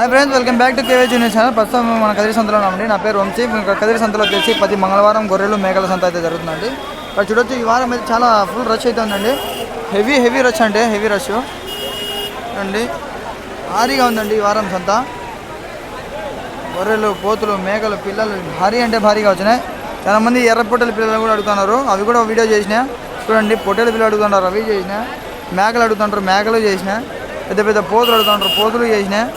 Hi friends welcome back to KV junior channel ప్రస్తుతం మన కదిరి సంతలో ఉన్నామండి నా పేరు వంశీ. కదిరి సంతలో వచ్చేసి ప్రతి మంగళవారం గొర్రెలు మేకల సంత అయితే జరుగుతుందండి. ఇక్కడ చూడొచ్చు ఈ వారం అయితే చాలా ఫుల్ రష్ అయితే ఉందండి. హెవీ హెవీ రష్ అంటే హెవీ రష్ అండి భారీగా ఉందండి ఈ వారం సంత. గొర్రెలు పోతులు మేకలు పిల్లలు భారీ అంటే భారీగా వచ్చినాయి. చాలా మంది ఎర్ర పొట్టెల పిల్లలు కూడా అడుగుతున్నారు. అవి కూడా వీడియో చేసిన. చూడండి పొట్టెల పిల్లలు అడుగుతున్నారు. అవి చేసిన. మేకలు అడుగుతుంటారు. మేకలు చేసిన. పెద్ద పెద్ద పోతులు అడుగుతుంటారు. పోతులు చేసినాయి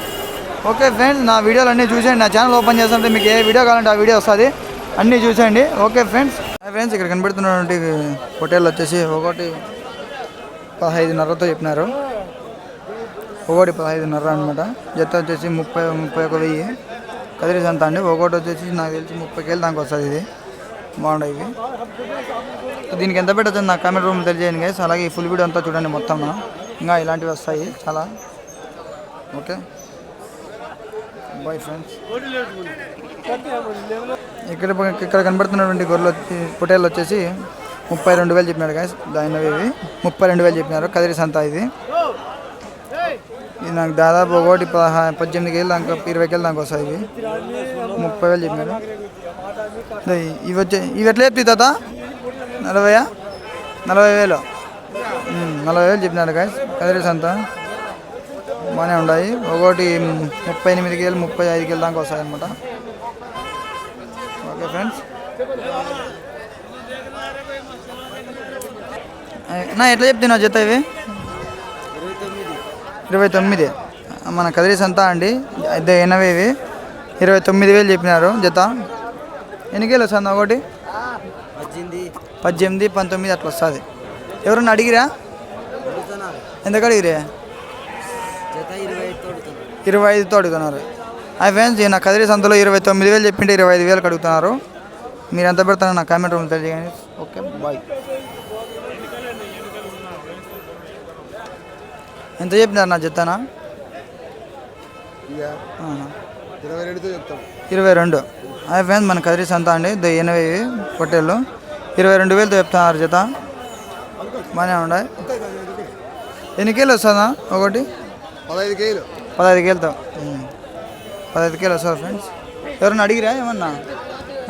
ఓకే ఫ్రెండ్స్ నా వీడియోలు అన్నీ చూసేయండి. నా ఛానల్ ఓపెన్ చేస్తుంటే మీకు ఏ వీడియో కావాలంటే ఆ వీడియో వస్తుంది. అన్నీ చూసేయండి. Okay friends. ఫ్రెండ్స్ ఇక్కడ కనబడుతున్నటువంటి హోటల్ వచ్చేసి ఒకటి పదహైదున్నరతో చెప్పినారు. ఒకటి పదహైదున్నర అనమాట జత వచ్చేసి ముప్పై ముప్పై ఒక వెయ్యి. కదిరీస్ అంత అండి. ఒకటి వచ్చేసి నాకు తెలిసి ముప్పై కేలు దానికి వస్తుంది ఇది. బాగుంటాయి ఇవి. దీనికి ఎంత పెట్టచ్చు నా కామెంట్ రూమ్ తెలియజేయండి గైస్ అలాగే ఈ ఫుల్ వీడియో అంతా చూడండి మొత్తం ఇంకా ఇలాంటివి వస్తాయి చాలా. ఓకే. బాయ్ ఫ్రెండ్స్ ఇక్కడ ఇక్కడ కనబడుతున్నటువంటి గొర్రెలు వచ్చి పొటేళ్ళు వచ్చేసి ముప్పై రెండు వేలు చెప్పినారు గాయస్ దాని ఇవి. ముప్పై రెండు వేలు చెప్పినారు. కదిరి సంత ఇది. ఇది నాకు దాదాపు ఒకటి పదహా పద్దెనిమిది కేళ్ళు దాకా ఇరవై కేళ్ళు దాకా వస్తాయి ఇవి. ముప్పై వేలు చెప్పినారు. ఇవి వచ్చే ఇవి ఎట్లా చెప్తాయి తాత? నలభైయా? నలభై వేలు. నలభై వేలు చెప్పినారు గాయస్ కదిరి సంత. బాగానే ఉన్నాయి. ఒకటి ముప్పై ఎనిమిది కేలు ముప్పై ఐదు కేలు దాకా వస్తాయి అనమాట ఓకే ఫ్రెండ్స్. నా ఎట్లా చెప్తున్నా జత ఇవి? ఇరవై తొమ్మిది. మన కదిరి సంత అండి. ఎనభై ఇవి. ఇరవై తొమ్మిది వేలు చెప్పినారు జత. ఎన్ని కేలు వస్తుంది ఒకటి? పద్దెనిమిది. పంతొమ్మిది అట్లా వస్తుంది. ఎవరన్నా అడిగిరా? ఎందుకు అడిగిరే? ఇరవై ఐదుతో అడుగుతున్నారు. ఆ ఫ్రెండ్స్ నా కదిరి సంతలో ఇరవై తొమ్మిది వేలు చెప్పింటే ఇరవై ఐదు వేలకు అడుగుతున్నారు. మీరు ఎంత పెడతారో నా కామెంట్ రూమ్ తెలియజేయండి. Okay bye. ఎంత చెప్పినారు నా ఆహా. ఇరవై రెండు. అదే ఫ్రెండ్స్ మన కదిరి సంత అండి. ద ఎనభై పొట్టేళ్ళు. ఇరవై రెండు వేలతో చెప్తున్నారు జత. బాగానే ఉన్నాయి ఎన్ని కేలు వస్తుందా ఒకటి? పదహైదు కేలు పదహైదు కేలతో. పదహైదు కేలు వస్తుంది ఫ్రెండ్స్. ఎవరన్నా అడిగిరా ఏమన్నా?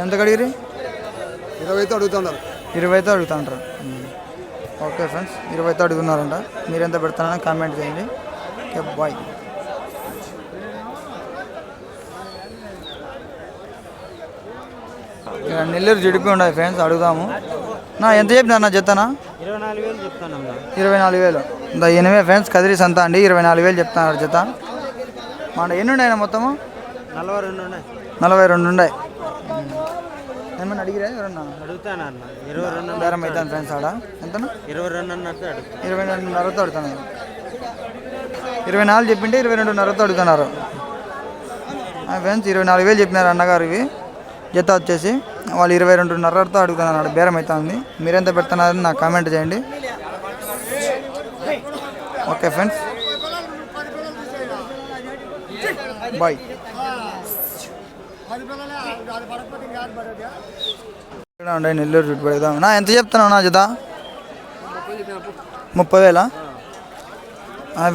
ఎంత అడిగిరి ఇరవైతో అడుగుతున్నారు. ఇరవైతో అడుగుతా ఉంటారు ఉమ్. Okay friends ఇరవైతో అడుగుతున్నారంట. మీరు ఎంత పెడతారని కామెంట్ చేయండి. Okay bye. నెల్లూరు జిడిపి ఉండదు ఫ్రెండ్స్ అడుగుదాము. నా ఎంత చెప్పినారు నా జతనా? ఇరవై నాలుగు వేలు చెప్తాను ఇరవై నాలుగు వేలు. దా ఎనిమిది ఫ్రెండ్స్ కదిరి సంత అండి. ఇరవై నాలుగు వేలు చెప్తున్నారు జత. మన ఎన్ని ఉన్నాయి మొత్తము? నలభై రెండు ఉన్నాయి నలభై రెండు ఉన్నాయి ఏమన్నా అడిగిరా ఎవరన్నా? అడుగుతాను అన్న. ఇరవై రెండు బేరం అవుతాను ఫ్రెండ్స్ ఆడ. ఎంతనా? ఇరవై రెండు అన్నట్టు అడుగుతాను. ఇరవై రెండున్నరతో అడుగుతున్నారు ఇరవై నాలుగు చెప్పింటే ఇరవై రెండున్నరతో అడుగుతున్నారు. ఫ్రెండ్స్ ఇరవై నాలుగు వేలు చెప్పినారు అన్నగారు ఇవి. జత వచ్చేసి. వాళ్ళు ఇరవై రెండున్నరతో అడుగుతున్నారు బేరం అవుతుంది మీరెంత పెడుతున్నారని నాకు కామెంట్ చేయండి. Okay friends. బాయ్ ఉండే నెల్లూరు చుట్టూ పెడదాం నా ఎంత చెప్తున్నావు నా జత? ముప్పై వేలా?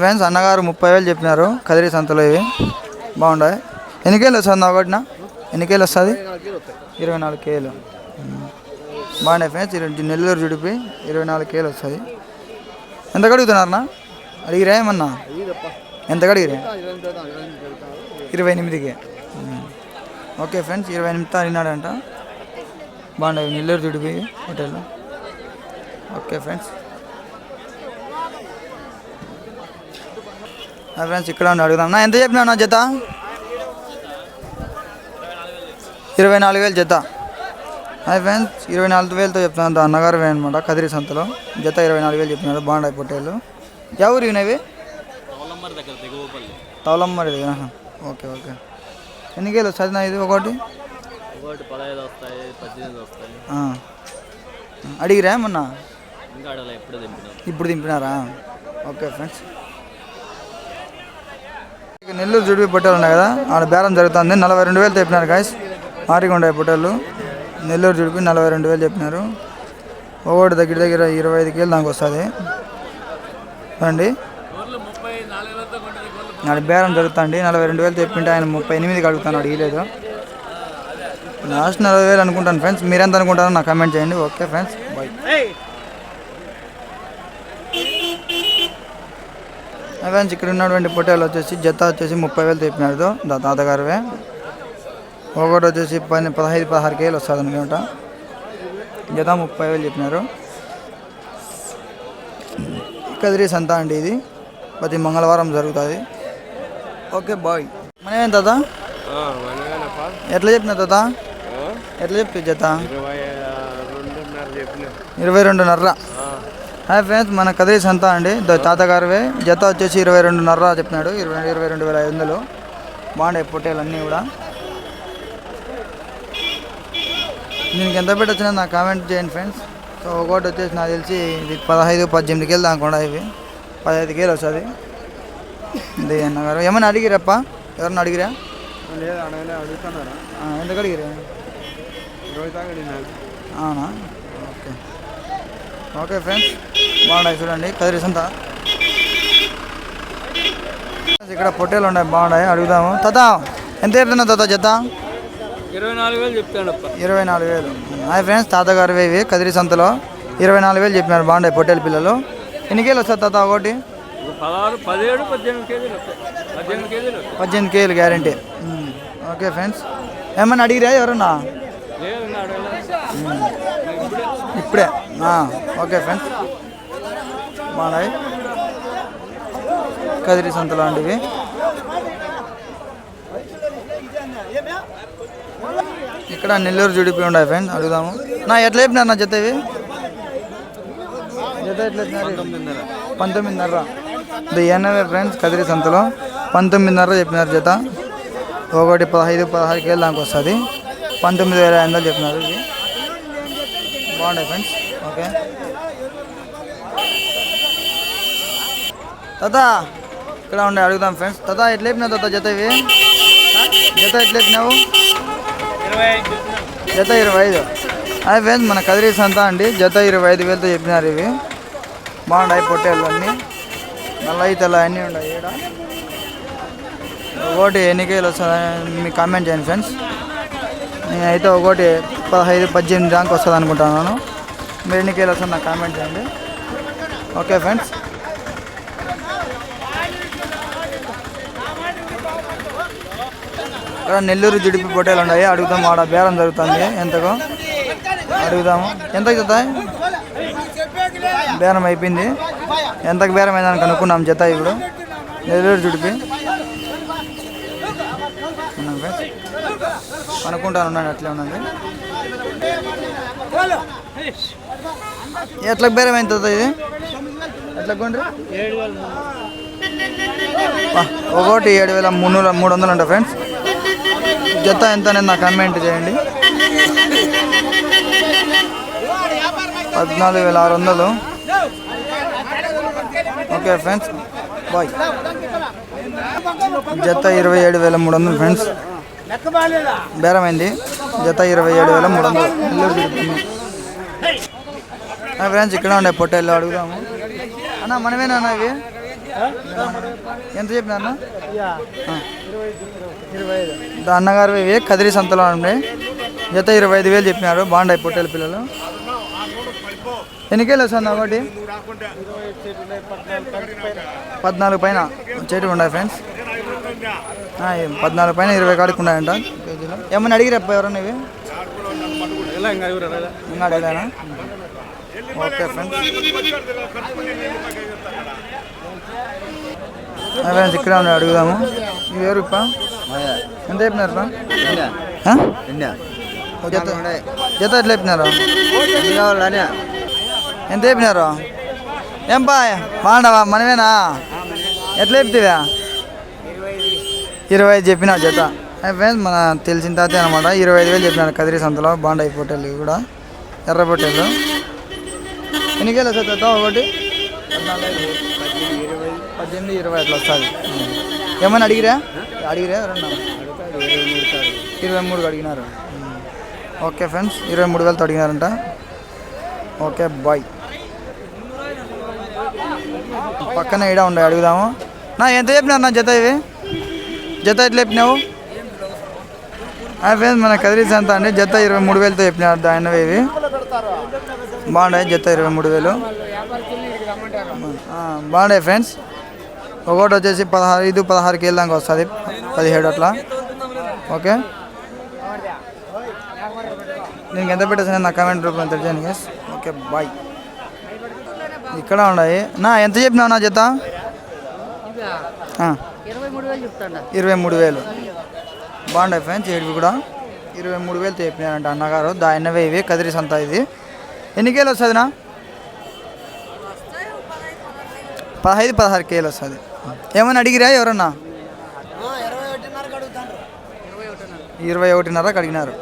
ఫ్రెండ్స్ అన్నగారు ముప్పై వేలు చెప్పినారు కదిరి సంతలో ఇవి. బాగుంటాయి ఎన్ని కేలు వస్తుంది ఒకటిన? ఎన్ని కేలు వస్తుంది? ఇరవై నాలుగు కేలు. బాగున్నాయి ఫ్రెండ్స్ ఇరవై నెల్లూరు చుడిపి ఇరవై నాలుగు కేలు వస్తుంది. ఎంత అడుగుతున్నారన్నా అడిగిరా ఏమన్నా? ఎంత అడిగిరా ఇరవై ఎనిమిదికి. ఓకే ఫ్రెండ్స్ ఇరవై ఎనిమిది అడిగినాడంట బాగున్నాయి నెల్లూరు చుడిపి హోటల్ ఓకే ఫ్రెండ్స్. ఫ్రెండ్స్ ఇక్కడ ఉండి అడుగుదాం. నా ఎంత చెప్పినా నా జత? ఇరవై నాలుగు వేలు జత. హాయ్ ఫ్రెండ్స్ ఇరవై నాలుగు వేలతో చెప్తున్నాను అన్నగారు అనమాట కదిరి సంతలో. జత ఇరవై నాలుగు వేలు చెప్పినారు బాగుంటాయి పొట్టేలు ఎవరు ఇవి? తవలమ్మరి దగ్గర. Okay okay. ఎన్ని కేలు వస్తుంది నా ఇది ఒకటి? ఒకటి పదహైదు వస్తాయి పద్దెనిమిది వస్తాయి. అడిగిరా మొన్న ఇంకా అడగలే ఎప్పుడు దింపినాం. ఇప్పుడు దింపినారా? Okay friends. ఇక నెల్లూరు జుడిపి పొట్టేలు ఉన్నాయి కదా ఆడ బేరం జరుగుతుంది. నలభై రెండు వేలు చెప్పినారు గాయస్ మారిగా ఉండే పొట్టేలు నెల్లూరు జుడిపి నలభై రెండు వేలు చెప్పినారు ఒకటి దగ్గర దగ్గర ఇరవై ఐదు కేలు దానికి వస్తుంది రండి నాడు బేరం జరుగుతుంది. నలభై రెండు వేలు తెప్పింటే ఆయన ముప్పై ఎనిమిదికి అడుగుతాను అడిగలేదు. లాస్ట్ నలభై వేలు అనుకుంటాను ఫ్రెండ్స్. మీరెంత అనుకుంటారో నాకు కమెంట్ చేయండి. Okay friends. బాయ్ ఫ్రెండ్స్ ఇక్కడ ఉన్నటువంటి పొట్టేలు వచ్చేసి జత వచ్చేసి ముప్పై వేలు తెప్పినాడు. దా తాతగారివే. ఒకటి వచ్చేసి పది పదహైదు పదహారు కేలు వస్తుంది అనమాట జత ముప్పై వేలు చెప్పినారు. కదిరి సంత అండి ఇది. ప్రతి మంగళవారం జరుగుతుంది. Okay bye. మనమేం తాత? ఎట్లా చెప్పిన తాత? ఎట్లా చెప్పి జత? ఇరవై రెండున్నర హాయ్ ఫ్రెండ్స్ మన కదిరి సంత అండి. తాతగారివే. జత వచ్చేసి ఇరవై రెండున్నర చెప్పినాడు. ఇరవై ఇరవై రెండు వేల ఐదు వందలు. బాగున్నాయి పొట్టేలు అన్నీ కూడా. దీనికి ఎంత పెట్టొచ్చినా నాకు కామెంట్ చేయండి ఫ్రెండ్స్. సో ఒకటి వచ్చేసి నాకు తెలిసి ఇది పదహైదు పద్దెనిమిది కేలు దాకా కూడా ఇవి. పదహైదు కేలు వస్తుంది. ఇది అన్నగారు ఏమన్నా అడిగిరప్ప? ఎవరన్నా అడిగిరా? లేదు అడగలే అడుగుతున్నారా? ఎందుకు అడిగిరా? ఇరవై దాకా అడిగినారు అవునా? ఓకే. ఓకే ఫ్రెండ్స్ బాగున్నాయి చూడండి. కదిరి సంత ఇక్కడ పొట్టేలు ఉన్నాయి బాగున్నాయి అడుగుదాము. తాత ఎంత చెప్తున్నా తాత జత? ఇరవై నాలుగు వేలు చెప్తాడు ఇరవై నాలుగు వేలు. హాయ్ ఫ్రెండ్స్ తాతగారు ఇవి కదిరి సంతలో ఇరవై నాలుగు వేలు చెప్పినారు బాగున్నాయి పొట్టేలు పిల్లలు. ఎన్ని కేలు వస్తుంది తాత ఒకటి? పదహారు పదిహేడు పద్దెనిమిది కేజీలు వస్తాయి. పద్దెనిమిది కేజీలు వస్తాయి. పద్దెనిమిది కేజీలు గ్యారంటీ. Okay friends. ఏమన్నా అడిగిరా ఎవరన్నా? ఇప్పుడే. Okay friends. బాగున్నాయి కదిరి సంతలో అండి ఇక్కడ నెల్లూరు జుడిపి ఉన్నాయి ఫ్రెండ్ అడుగుదాము. నా ఎట్లా చెప్పినారు నా జత ఇవి? జత ఎట్లా పంతొమ్మిదిన్నర పంతొమ్మిదిన్నర. ఎనభై ఫ్రెండ్స్ కదిరి సంతలో పంతొమ్మిదిన్నర చెప్పినారు జత. ఒకటి పదహైదు పదహారు కేలు దానికి వస్తుంది. పంతొమ్మిది వేల ఐదు వందలు చెప్పినారు ఇది. బాగుంటాయి ఫ్రెండ్స్ ఓకే తాత ఇక్కడ ఉండే అడుగుదాం ఫ్రెండ్స్ తాత ఎట్లా చెప్పినావు తాత జత ఇవి? జత ఎట్లా చెప్పినావు జత ఇరవై ఐదు. అదే ఫ్రెండ్స్ మన కదిరి సంత అండి. జత ఇరవై ఐదు వేలతో చెప్పినారు ఇవి. బాగుంటాయి పొట్టేళ్ళు అన్నీ. నల్ల అలా అన్నీ ఉన్నాయి ఈడ. ఒకటి ఎన్ని కేలు వస్తుంది మీకు కామెంట్ చేయండి ఫ్రెండ్స్ నేనైతే ఒకటి పదహైదు పద్దెనిమిది దాకా వస్తుంది అనుకుంటున్నాను మీరు ఎన్నికలు వస్తుంది నాకు కామెంట్ చేయండి. ఓకే ఫ్రెండ్స్ ఇక్కడ నెల్లూరు జిడిపి పొట్టేలు ఉన్నాయి. అడుగుదాం ఆడ బేరం జరుగుతుంది. ఎంతకో అడుగుదాము. ఎంతకు జతాయి బేరం అయిపోయింది. ఎంతకు బేరం అయిందని కనుక్కున్నాం జత ఇప్పుడు. నెల్లూరు జుడిపి అనుకుంటాను ఉన్నాను అట్లే ఉండండి ఎట్లకు బేరం ఎంత ఇది? ఎట్లా కొండ్రి? ఒకటి ఏడు వేల మూడు మూడు వందలు ఉంటాయి ఫ్రెండ్స్. జత ఎంత అనేది నాకు కమెంట్ చేయండి. పద్నాలుగు వేల ఆరు వందలు ఓకే ఫ్రెండ్స్ బాయ్. జత ఇరవై ఏడు వేల మూడు వందలు ఫ్రెండ్స్. బేరమైంది. జత ఇరవై ఏడు వేల మూడు వందలు. ఫ్రెండ్స్ ఇక్కడ ఉండే పొట్టేళ్ళు అడుగుదాము. అన్న మనమేనా అన్న ఇవి? ఎంత చెప్పిన అన్న? దా అన్నగారు ఇవి కదిరి సంతలో ఉండే. జత ఇరవై ఐదు వేలు చెప్పినారు బాగుంటాయి పొట్టేలు పిల్లలు. ఎన్ని కేలు వస్తుంది ఒకటి? పద్నాలుగు పైన. చెట్టు ఉన్నాయి ఫ్రెండ్స్ పద్నాలుగు పైన ఇరవై కాడికి ఉన్నాయంట. కేజీలో ఏమన్నా అడిగిరప్ప ఎవరన్నా ఇవి? ఇంకా అడగలేనా ఓకే ఫ్రెండ్స్ ఫ్రెండ్స్ ఇక్కడ ఉన్నాయి అడుగుదాము. ఇవి ఎవరు ఇప్ప ఎంత చెప్పినారు? జత జత ఎట్లా చెప్పినారు? ఎంత చెప్పినారు? ఏం బాగుండవా మనమేనా? ఎట్లా చెప్తావా? ఇరవై ఐదు చెప్పినా జత. ఫ్రెండ్స్ మన తెలిసిన తాతే అనమాట ఇరవై ఐదు వేలు చెప్పినారు కదిరి సంతలో బాండాయి పొట్టెలు ఇవి కూడా. ఎర్ర పొట్టెలు ఎన్ని కేలు తాత? ఒకటి? పద్దెనిమిది ఇరవై అట్లా వస్తుంది. ఏమైనా అడిగిరా? అడిగిరా? రెండు ఇరవై మూడుకి అడిగినారు. ఓకే ఫ్రెండ్స్ ఇరవై మూడు వేలతో అడిగినారంట. Okay bye. పక్కన ఈడ ఉండే అడుగుదాము. నా ఎంత చెప్పినారు నా జత ఇవి? జత ఎట్లా చెప్పినావు? ఫ్రెండ్స్ మన కదిరీస్ అంతా అండి. జత ఇరవై మూడు వేలతో చెప్పినారు దానివి ఇవి. బాగున్నాయి జత ఇరవై మూడు వేలు. బాగున్నాయి ఫ్రెండ్స్. ఒకటి వచ్చేసి పదహారు ఐదు పదహారుకి కేజీల వస్తుంది. పదిహేడు అట్లా. ఓకే. నేను ఎంత పెట్టేసాను నా కామెంట్ రూపంలో తెలియజేయండి గైస్ ఓకే బాయ్. ఇక్కడ ఉన్నాయి. నా ఎంత చెప్పినావు నా జత? ఇరవై మూడు వేలు బాగున్నాయి ఫ్రెండ్స్ ఇవి కూడా. ఇరవై మూడు వేలు చెప్పినారంట అన్నగారు. దాన్నవే ఇవి కదిరి సంత ఇది. ఎన్ని కేలు వస్తుంది నా? పదహైదు పదహారు కేలు వస్తుంది. ఏమైనా అడిగిరా ఎవరన్నా? ఇరవై ఒకటిన్నరకు అడిగినారు.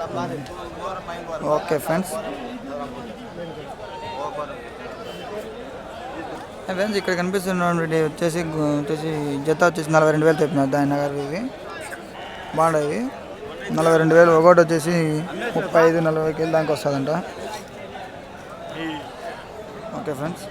Okay friends. ఫ్రెండ్స్ ఇక్కడ కనిపిస్తున్నటువంటి వచ్చేసి వచ్చేసి జత వచ్చేసి నలభై రెండు వేలు చెప్పినారు దాని నగర్ ఇవి బాగున్నాయి నలభై రెండు వేలు ఒకటి వచ్చేసి ముప్పై ఐదు నలభై కేలు దానికి వస్తుందంట. Okay friends.